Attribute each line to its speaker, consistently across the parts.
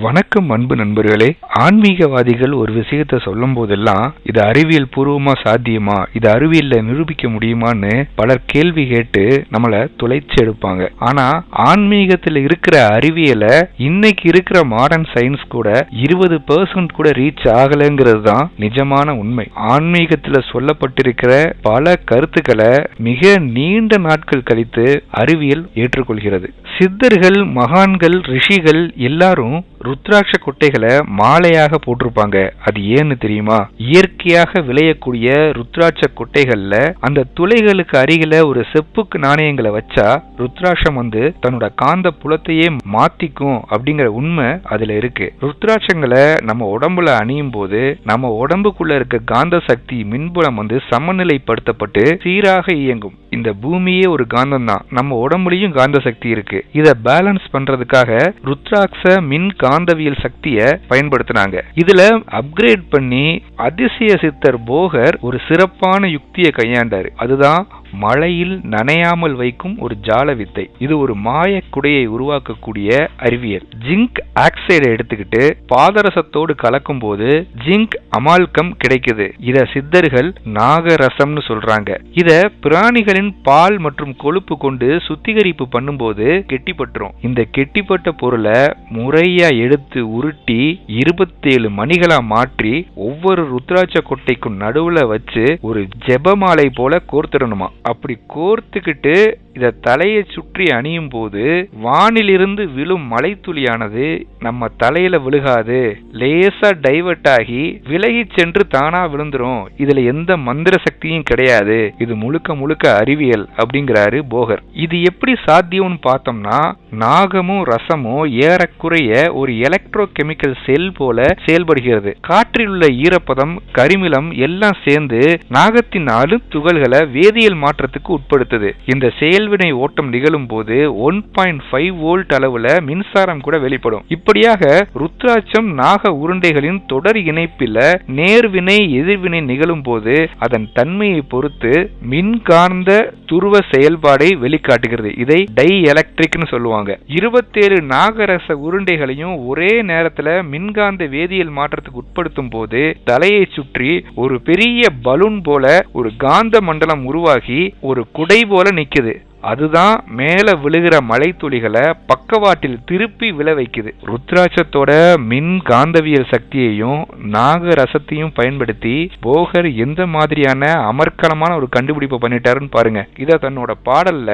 Speaker 1: வணக்கம் அன்பு நண்பர்களே. ஆன்மீகவாதிகள் ஒரு விஷயத்த சொல்லும் போதெல்லாம் இது அறிவியல் பூர்வமா சாத்தியமா? இது அறிவியல்ல நிரூபிக்க முடியுமான்னு பலர் கேள்வி கேட்டு நம்மள துளைச்சு எடுப்பாங்க. ஆனா ஆன்மீகத்துல இருக்கிற அறிவியலை இன்னைக்கு இருக்கிற மாடர்ன் சயின்ஸ் கூட இருபது பெர்சன்ட் கூட ரீச் ஆகலைங்கிறது தான் நிஜமான உண்மை. ஆன்மீகத்துல சொல்லப்பட்டிருக்கிற பல கருத்துக்களை மிக நீண்ட நாட்கள் கழித்து அறிவியல் ஏற்றுக்கொள்கிறது. சித்தர்கள் மகான்கள் ரிஷிகள் எல்லாரும் ருத்ராட்ச கொட்டைகளை மாலையாக போட்டிருப்பாங்க. அது ஏன்னு தெரியுமா? இயற்கையாக விளையக்கூடிய ருத்ராட்ச கொட்டைகள்ல அந்த துளைகளுக்கு அருகில ஒரு செப்புக்கு நாணயங்களை வச்சா ருத்ராட்சம் வந்து தன்னோட காந்த புலத்தையே மாத்திக்கும் அப்படிங்கிற உண்மை அதுல இருக்கு. ருத்ராட்சங்களை நம்ம உடம்புல அணியும் போது நம்ம உடம்புக்குள்ள இருக்க காந்த சக்தி மின்புலம் வந்து சமநிலைப்படுத்தப்பட்டு சீராக இயங்கும். இந்த பூமியே ஒரு காந்தம் தான் நம்ம உடம்புலயும் காந்த சக்தி இருக்கு. இத பேலன்ஸ் பண்றதுக்காக ருத்ராட்ச மின் காந்தவியல் சக்தியை பயன்படுத்தினாங்க. இதுல அப்கிரேட் பண்ணி அதிசய சித்தர் போகர் ஒரு சிறப்பான யுக்தியை கையாண்டாரு. அதுதான் மழையில் நனையாமல் வைக்கும் ஒரு ஜால வித்தை இது ஒரு மாய குடையை உருவாக்கக்கூடிய அறிவியல். ஜிங்க் ஆக்சைடை எடுத்துக்கிட்டு பாதரசத்தோடு கலக்கும் போது ஜிங்க் அமால்கம் கிடைக்குது. இத சித்தர்கள் நாகரசம்னு சொல்றாங்க. இத பிராணிகளின் பால் மற்றும் கொழுப்பு கொண்டு சுத்திகரிப்பு பண்ணும்போது கெட்டிப்பட்டுரும். இந்த கெட்டிப்பட்ட பொருளை முறையா எடுத்து உருட்டி இருபத்தேழு மணிகளா மாற்றி ஒவ்வொரு ருத்ராட்ச கொட்டைக்கும் நடுவுல வச்சு ஒரு ஜெபமாலை போல கோர்த்திடணுமா? அப்படி கோர்த்துக்கிட்டு இதை தலையை சுற்றி அணியும் போது வானிலிருந்து விழும் மலைத்துளியானது நம்ம தலையில விழுகாது. லேசா டைவர்ட் ஆகி விலகி சென்று தானா விழுந்துரும். இதுல எந்த மந்திர சக்தியும் கிடையாது. இது முழுக்க முழுக்க அறிவியல் அப்படிங்கிறாரு போகர். இது எப்படி சாத்தியம்னு பார்த்தோம்னா நாகமும் ரசமும் ஏறக்குறைய ஒரு எலக்ட்ரோ கெமிக்கல் செல் போல செயல்படுகிறது. காற்றில் உள்ள ஈரப்பதம் கரிமிலம் எல்லாம் சேர்ந்து நாகத்தின் அணு துகள்களை வேதியியல் மாற்றத்துக்கு உட்படுத்துது. இந்த செயல் செயல்வினை ஓட்டம் நிகழும் போது ஒன் பாயிண்ட் ஃபைவ் வோல்ட் அளவுல மின்சாரம் கூட வெளிப்படும். இப்படியாக ருத்ராட்சம் நாக உருண்டைகளின் தொடர் இணைப்பில நேர்வினை எதிர்வினை நிகழும் போது அதன் தன்மையை பொறுத்து மின்காந்த துருவ செயல்பாடை வெளிக்காட்டுகிறது. இதை டை எலக்ட்ரிக்னு சொல்லுவாங்க. இருபத்தேழு நாகரச உருண்டைகளையும் ஒரே நேரத்துல மின்காந்த வேதியியல் மாற்றத்துக்கு உட்படுத்தும் போது தலையை சுற்றி ஒரு பெரிய பலூன் போல ஒரு காந்த மண்டலம் உருவாகி ஒரு குடை போல நிக்குது. அதுதான் மேலே விழுகிற மலை துளிகளை பக்கவாட்டில் திருப்பி விழ வைக்குது. ருத்ராட்சத்தோட மின் காந்தவியல் சக்தியையும் நாக ரசத்தையும் பயன்படுத்தி போகர் எந்த மாதிரியான அமர்க்கலமான ஒரு கண்டுபிடிப்பை பண்ணிட்டாருன்னு பாருங்க. இதை தன்னோட பாடல்ல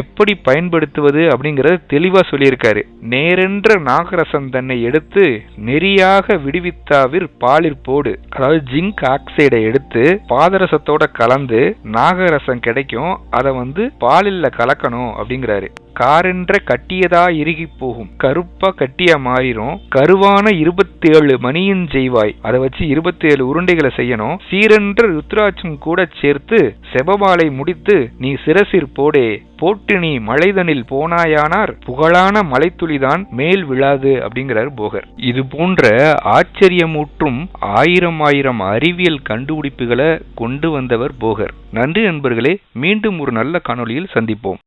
Speaker 1: எப்படி பயன்படுத்துவது அப்படிங்கறத தெளிவா சொல்லியிருக்காரு. நேரென்ற நாகரசம் தன்னை எடுத்து நெறியாக விடுவித்தாவிற் பாலிற் போடு. அதாவது ஜிங்க் ஆக்சைடை எடுத்து பாதரசத்தோட கலந்து நாகரசம் கிடைக்கும். அதை வந்து பாலில் கலக்கணும் அப்படிங்கிறாரு. காரென்ற கட்டியதா இறுகி போகும். கருப்பா கட்டியா மாறிடும் கருவான இருபத்தி ஏழு மணியின் செய்வாய். அதை வச்சு இருபத்தி ஏழு உருண்டைகளை செய்யணும். சீரென்ற ருத்ராட்சம் கூட சேர்த்து செபமாலை முடித்து நீ சிரசிற் போடே. போட்டு நீ மலைதனில் போனாயானார். புகழான மலைத்துளிதான் மேல் விழாது அப்படிங்கிறார் போகர். இது போன்ற ஆச்சரியமூற்றும் ஆயிரம் ஆயிரம் அறிவியல் கண்டுபிடிப்புகளை கொண்டு வந்தவர் போகர். நன்றி நண்பர்களே. மீண்டும் ஒரு நல்ல காணொளியில் சந்திப்போம்.